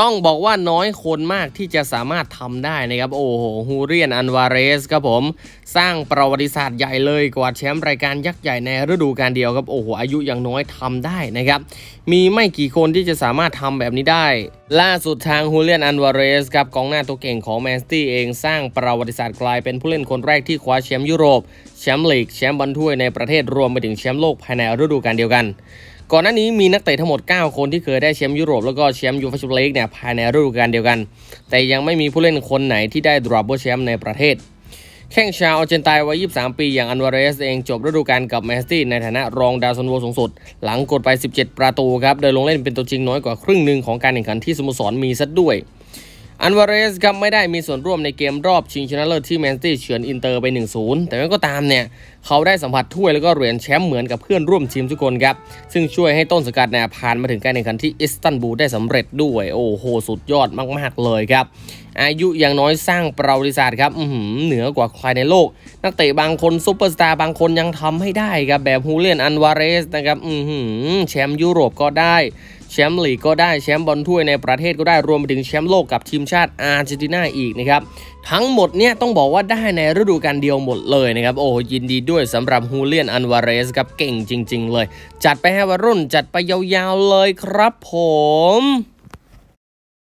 ต้องบอกว่าน้อยคนมากที่จะสามารถทำได้นะครับ โอ้โหฮูเรียนอันวาเรสครับผม สร้างประวัติศาสตร์ใหญ่เลยกว่าแชมป์รายการยักษ์ใหญ่ในฤดูกาลเดียวครับ โอ้โห อายุยังน้อยทำได้นะครับ มีไม่กี่คนที่จะสามารถทำแบบนี้ได้ ล่าสุดทางฮูเลียนอันวาเรสครับกองหน้าตัวเก่งของแมนซิตี้เองสร้างประวัติศาสตร์กลายเป็นผู้เล่นคนแรกที่คว้าแชมป์ยุโรปแชมป์ลีกแชมป์บอลถ้วยในประเทศรวมไปถึงแชมป์โลกภายในฤดูกาลเดียวกัน ก่อนหน้านี้มีนักเตะทั้งหมด 9 คนที่เคยได้แชมป์ยุโรปแล้วก็แชมป์ยูฟ่าแชมเปี้ยนลีกเนี่ยภายในฤดูกาลเดียวกัน แต่ยังไม่มีผู้เล่นคนไหนที่ได้ดรอปเบอร์แชมป์ในประเทศ แข้งชาวอาร์เจนตินาวัย 23 ปีอย่างอันวาเรสเองจบฤดูกาลกับแมสตี้ในฐานะรองดาวซันโวสูงสุด หลังกดไป 17 ประตูครับโดยลงเล่นเป็นตัวจริงน้อยกว่าครึ่งหนึ่งของการแข่งขันที่สโมสรมีซะด้วย อันวาเรสครับไม่ได้มีส่วนร่วมในเกมรอบชิงชนะเลิศที่แมนซิตี้เฉือนอินเตอร์ไป 1-0 แต่ก็ตามเนี่ย เขาได้สัมผัสถ้วยแล้วก็เหรียญแชมป์เหมือนกับเพื่อนร่วมทีมทุกคนครับ ซึ่งช่วยให้ต้นสกัดเนี่ยผ่านมาถึงการแข่งขันที่อิสตันบูลได้สำเร็จด้วย โอ้โห สุดยอดมาก ๆ เลยครับ อายุยังน้อยสร้างประวัติศาสตร์ครับเหนือกว่าใครในโลก นักเตะบางคนซูเปอร์สตาร์บางคนยังทำให้ได้ครับแบบฮูเลียนอันวาเรสนะครับแชมป์ยุโรปก็ได้ แชมป์ลีกก็ได้แชมป์บอลถ้วยในประเทศก็ได้รวมไปถึงแชมป์โลกกับทีมชาติอาร์เจนตินาอีกนะครับทั้งหมดเนี่ยต้องบอกว่าได้ในฤดูกาลเดียวหมดเลยนะครับโอ้ยินดีด้วยสำหรับฮูเลียนอันวาเรสครับเก่งจริง ๆ เลย จัดไปให้วรุ่นจัดไปยาวๆเลยครับผม